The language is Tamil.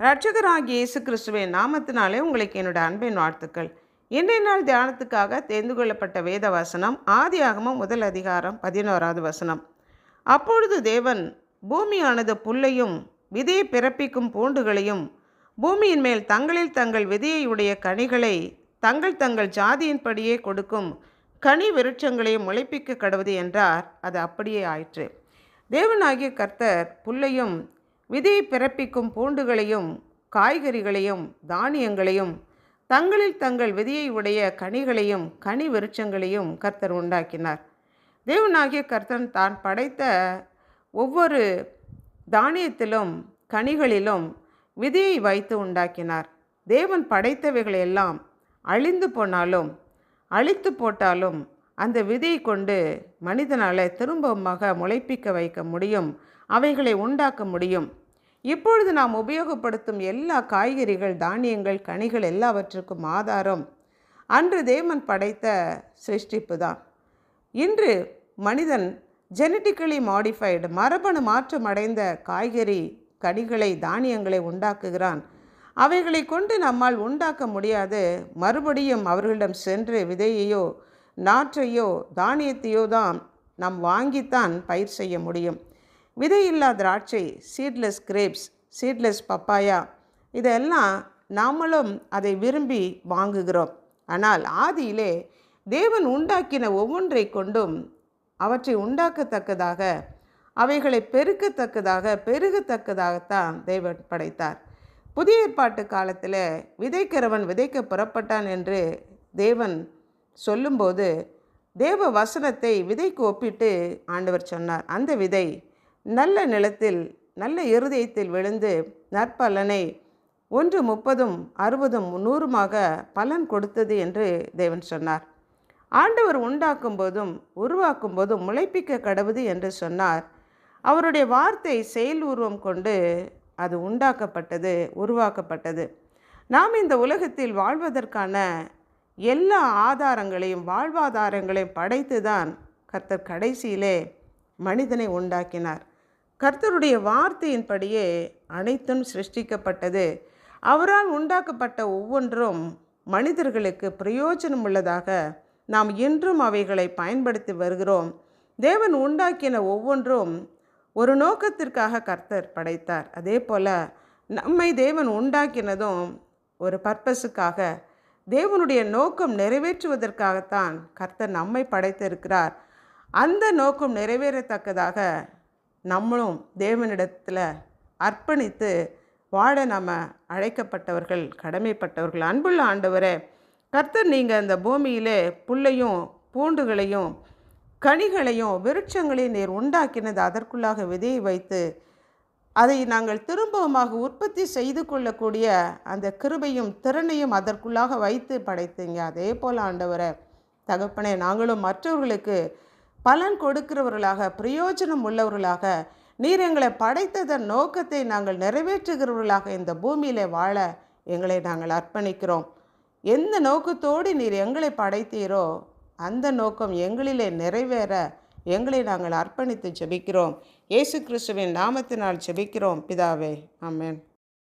ரட்சகராகிய இயேசு கிறிஸ்துவின் நாமத்தினாலே உங்களுக்கு என்னோட அன்பின் வாழ்த்துக்கள். இன்றைய நாள் தியானத்துக்காக தேர்ந்து கொள்ளப்பட்ட வேத வசனம் ஆதியாகமும் முதல் அதிகாரம் பதினோராவது வசனம். அப்பொழுது தேவன் பூமியானது புல்லையும் விதையை பிறப்பிக்கும் பூண்டுகளையும் பூமியின் மேல் தங்களில் தங்கள் விதையை உடைய கனிகளை தங்கள் தங்கள் ஜாதியின்படியே கொடுக்கும் கனி விருட்சங்களையும் முளைப்பிக்க கடவுது என்றார். அது அப்படியே ஆயிற்று. தேவனாகிய கர்த்தர் புல்லையும் விதையை பிறப்பிக்கும் பூண்டுகளையும் காய்கறிகளையும் தானியங்களையும் தங்களில் தங்கள் விதையை உடைய கனிகளையும் கனி விருட்சங்களையும் கர்த்தர் உண்டாக்கினார். தேவனாகிய கர்த்தன் தான் படைத்த ஒவ்வொரு தானியத்திலும் கனிகளிலும் விதையை வைத்து உண்டாக்கினார். தேவன் படைத்தவைகளையெல்லாம் அழிந்து போனாலும் அழித்து போட்டாலும் அந்த விதையை கொண்டு மனிதனால் திரும்பமாக முளைப்பிக்க வைக்க முடியும். அவைகளை உண்டாக்க முடியும். இப்பொழுது நாம் உபயோகப்படுத்தும் எல்லா காய்கறிகள் தானியங்கள் கனிகள் எல்லாவற்றுக்கும் ஆதாரம். அன்று தேவன் படைத்த சிருஷ்டிப்பு தான். இன்று மனிதன் ஜெனட்டிக்கலி மாடிஃபைடு மரபணு மாற்றம் அடைந்த காய்கறி கனிகளை தானியங்களை உண்டாக்குகிறான். அவைகளை கொண்டு நம்மால் உண்டாக்க முடியாது. மறுபடியும் அவர்களிடம் சென்று விதையையோ நாற்றையோ தானியத்தையோ தான் நாம் வாங்கித்தான் பயிர் செய்ய முடியும். விதையில்லா திராட்சை சீட்லெஸ் கிரேப்ஸ் சீட்லெஸ் பப்பாயா இதெல்லாம் நாமளும் அதை விரும்பி வாங்குகிறோம். ஆனால் ஆதியிலே தேவன் உண்டாக்கின ஒவ்வொன்றை கொண்டும் அவற்றை உண்டாக்கத்தக்கதாக அவைகளை பெருக்கத்தக்கதாக பெருகத்தக்கதாகத்தான் தேவன் படைத்தார். புதிய ஏற்பாட்டு காலத்தில் விதைக்கிறவன் விதைக்க புறப்பட்டான் என்று தேவன் சொல்லும்போது தேவ வசனத்தை விதைக்கு ஒப்பிட்டு ஆண்டவர் சொன்னார். அந்த விதை நல்ல நிலத்தில் நல்ல இருதயத்தில் விழுந்து நற்பலனை ஒன்று முப்பதும் அறுபதும் நூறுமாக பலன் கொடுத்தது என்று தேவன் சொன்னார். ஆண்டவர் உண்டாக்கும் போதும் உருவாக்கும் போதும் முளைப்பிக்க கடவுது என்று சொன்னார். அவருடைய வார்த்தை செயல் உருவம் கொண்டு அது உண்டாக்கப்பட்டது உருவாக்கப்பட்டது. நாம் இந்த உலகத்தில் வாழ்வதற்கான எல்லா ஆதாரங்களையும் வாழ்வாதாரங்களையும் படைத்து தான் கர்த்தர் கடைசியிலே மனிதனை உண்டாக்கினார். கர்த்தருடைய வார்த்தையின்படியே அனைத்தும் சிருஷ்டிக்கப்பட்டது. அவரால் உண்டாக்கப்பட்ட ஒவ்வொன்றும் மனிதர்களுக்கு பிரயோஜனம் உள்ளதாக நாம் இன்றும் அவைகளை பயன்படுத்தி வருகிறோம். தேவன் உண்டாக்கின ஒவ்வொன்றும் ஒரு நோக்கத்திற்காக கர்த்தர் படைத்தார். அதே போல் நம்மை தேவன் உண்டாக்கினதும் ஒரு பர்பஸுக்காக தேவனுடைய நோக்கம் நிறைவேற்றுவதற்காகத்தான் கர்த்தர் நம்மை படைத்திருக்கிறார். அந்த நோக்கம் நிறைவேறத்தக்கதாக நம்மளும் தேவனிடத்தில் அர்ப்பணித்து வாழ நாம் அழைக்கப்பட்டவர்கள் கடமைப்பட்டவர்கள். அன்புள்ள ஆண்டவரே கர்த்தர் நீங்கள் அந்த பூமியிலே புல்லையும் பூண்டுகளையும் கனிகளையும் விருட்சங்களையும் நீர் உண்டாக்கினது அதற்குள்ளாக விதையை வைத்து அதை நாங்கள் திரும்பவுமாக உற்பத்தி செய்து கொள்ளக்கூடிய அந்த கிருபையும் திறனையும் அதற்குள்ளாக வைத்து படைத்தீங்க. அதே போல் ஆண்டவரை தகப்பனே நாங்களும் மற்றவர்களுக்கு பலன் கொடுக்கிறவர்களாக பிரயோஜனம் உள்ளவர்களாக நீர் எங்களை படைத்ததன் நோக்கத்தை நாங்கள் நிறைவேற்றுகிறவர்களாக இந்த பூமியில் வாழ எங்களை நாங்கள் அர்ப்பணிக்கிறோம். எந்த நோக்கத்தோடு நீர் எங்களை படைத்தீரோ அந்த நோக்கம் எங்களிலே நிறைவேற எங்களை நாங்கள் அர்ப்பணித்து ஜெபிக்கிறோம். இயேசு கிறிஸ்துவின் நாமத்தினால் ஜெபிக்கிறோம். பிதாவே ஆமேன்.